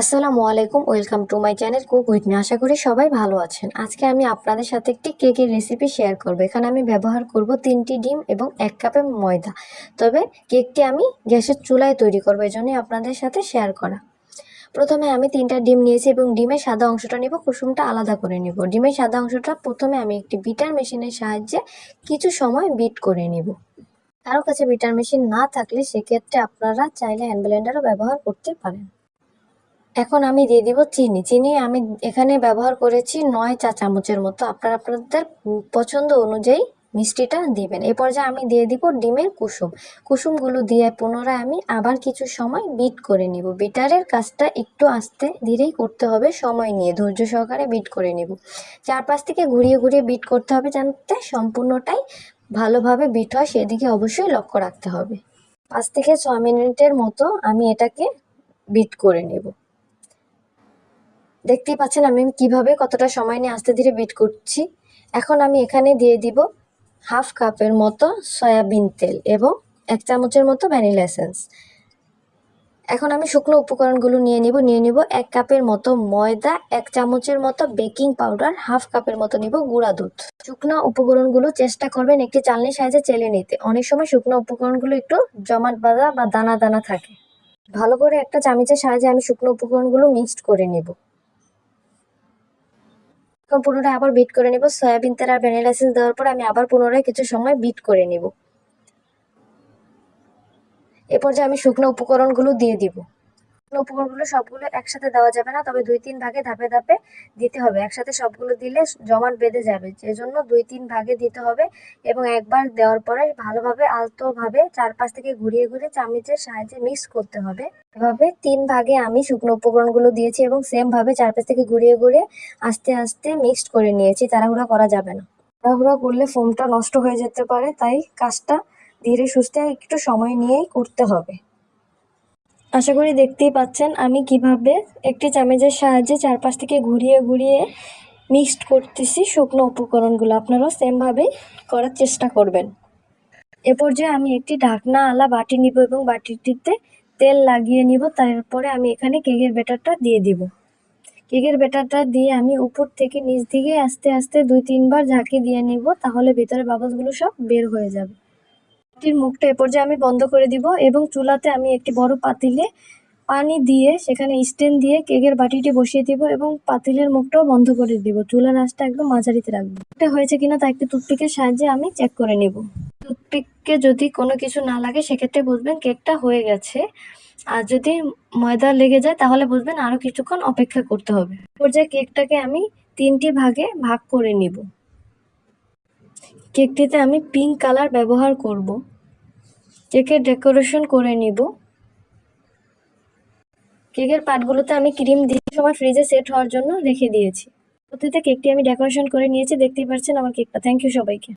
আসসালামু আলাইকুম, welcome to my channel cook with me. আশা করি সবাই ভালো আছেন। আজকে আমি আপনাদের সাথে একটি কেকের রেসিপি শেয়ার করব। এখানে আমি ব্যবহার করব তিনটি ডিম এবং এক কাপের ময়দা। তবে কেকটি আমি গ্যাসের চুলায় তৈরি করব, এই জন্যই আপনাদের সাথে শেয়ার করা। প্রথমে আমি তিনটা ডিম নিয়েছি এবং ডিমের সাদা অংশটা নেব, কুসুমটা আলাদা করে নেব। ডিমের সাদা অংশটা প্রথমে আমি একটি বিটার মেশিনের সাহায্যে কিছু সময় বিট করে নেব। কারও কাছে বিটার মেশিন না থাকলে সেক্ষেত্রে আপনারা চাইলে হ্যান্ড ব্লেন্ডারও ব্যবহার করতে পারেন। এখন আমি দিয়ে দিব চিনি। চিনি আমি এখানে ব্যবহার করেছি নয় চা চামচের মতো। আপনারা আপনাদের পছন্দ অনুযায়ী মিষ্টিটা দিবেন। এই পর্যায়ে আমি দিয়ে দিব ডিমের কুসুম। কুসুমগুলো দিয়ে পুনরায় আমি আবার কিছু সময় বিট করে নিব। বিটারের কাজটা একটু আস্তে ধীরেই করতে হবে, সময় নিয়ে ধৈর্য সহকারে বিট করে নিব। চারপাশ থেকে ঘুরিয়ে ঘুরিয়ে বিট করতে হবে জানতে সম্পূর্ণটাই ভালোভাবে বিট হয়, সেদিকে অবশ্যই লক্ষ্য রাখতে হবে। পাঁচ থেকে ছ মিনিটের মতো আমি এটাকে বিট করে নেব। দেখতেই পাচ্ছেন আমি কীভাবে কতটা সময় নিয়ে আস্তে ধীরে বিট করছি। এখন আমি এখানে দিয়ে দিব হাফ কাপের মতো সয়াবিন তেল এবং এক চামচের মতো ভ্যানিলা এসেন্স। এখন আমি শুকনো উপকরণগুলো নিয়ে নিব নিয়ে নিব এক কাপের মতো ময়দা, এক চামচের মতো বেকিং পাউডার, হাফ কাপের মতো নিব গুঁড়া দুধ। শুকনো উপকরণগুলো চেষ্টা করবেন একটি চালনির সাহায্যে চেলে নিতে। অনেক সময় শুকনো উপকরণগুলো একটু জমাট বাঁধা বা দানা দানা থাকে। ভালো করে একটা চামচের সাহায্যে আমি শুকনো উপকরণগুলো মিক্সড করে নেব। এখন পুনরায় আবার বিট করে নিব। সয়াবিন, তেল আর ভ্যানিলা এসেন্স দেওয়ার পর আমি আবার পুনরায় কিছু সময় বিট করে নিব। এরপর যে আমি শুকনো উপকরণগুলো দিয়ে দিব। উপকরণগুলো সবগুলো একসাথে দেওয়া যাবে না, তবে দুই তিন ভাগে ধাপে ধাপে দিতে হবে। একসাথে সবগুলো দিলে জমাট বেঁধে যাবে যেজন্য দুই তিন ভাগে দিতে হবে এবং একবার দেওয়ার পরে ভালোভাবে আলতোভাবে চারপাশ থেকে ঘুরিয়ে ঘুরিয়ে চামচের সাহায্যে মিক্স করতে হবে। এভাবে তিন ভাগে আমি শুকনো উপকরণগুলো দিয়েছি এবং সেম ভাবে চারপাশ থেকে ঘুরিয়ে ঘুরিয়ে আস্তে আস্তে মিক্সড করে নিয়েছি, তাড়াহুড়া করা যাবে না। তাড়াহুড়া করলে ফোমটা নষ্ট হয়ে যেতে পারে, তাই কাজটা ধীরে সুস্থে একটু সময় নিয়েই করতে হবে। আশা করি দেখতেই পাচ্ছেন, আমি কীভাবে একটি চামচের সাহায্যে চারপাশ থেকে ঘুরিয়ে ঘুরিয়ে মিক্সড করতেছি শুকনো উপকরণগুলো। আপনারাও সেমভাবেই করার চেষ্টা করবেন। এ পর্যায়ে আমি একটি ঢাকনা আলা বাটি নিব এবং বাটিটিতে তেল লাগিয়ে নিব। তারপরে আমি এখানে কেকের ব্যাটারটা দিয়ে দিব। কেকের ব্যাটারটা দিয়ে আমি উপর থেকে নিচ দিকে আস্তে আস্তে দুই, তিনবার ঝাঁকি দিয়ে নিব। তাহলে ভেতরে বাবলসগুলো সব বের হয়ে যাবে। বাটির মুখটা এ পর্যায়ে আমি বন্ধ করে দিব এবং চুলাতে আমি একটি বড় পাতিলে পানি দিয়ে সেখানে স্ট্যান্ড দিয়ে কেকের বাটিটি বসিয়ে দিব এবং পাতিলের মুখটাও বন্ধ করে দিব। চুলার আঁচটা একদম মাঝারিতে রাখব। এটা হয়েছে কিনা তা একটি টুথপিকের সাহায্যে আমি চেক করে নিব। টুথপিককে যদি কোনো কিছু না লাগে, সেক্ষেত্রে বুঝবেন কেকটা হয়ে গেছে। আর যদি ময়দা লেগে যায়, তাহলে বুঝবেন আরও কিছুক্ষণ অপেক্ষা করতে হবে। পর্যায়ে কেকটাকে আমি তিনটি ভাগে ভাগ করে নিব। কেকটিতে আমি পিঙ্ক কালার ব্যবহার করব। কেকের ডেকোরেশন করে নিব। কেকের পাটগুলোতে আমি ক্রিম দিয়ে সময় ফ্রিজে সেট হওয়ার জন্য রেখে দিয়েছি। প্রতিতে কেকটি আমি ডেকোরেশন করে নিয়েছি, দেখতেই পাচ্ছেন আমার কেকটা। থ্যাংক ইউ সবাইকে।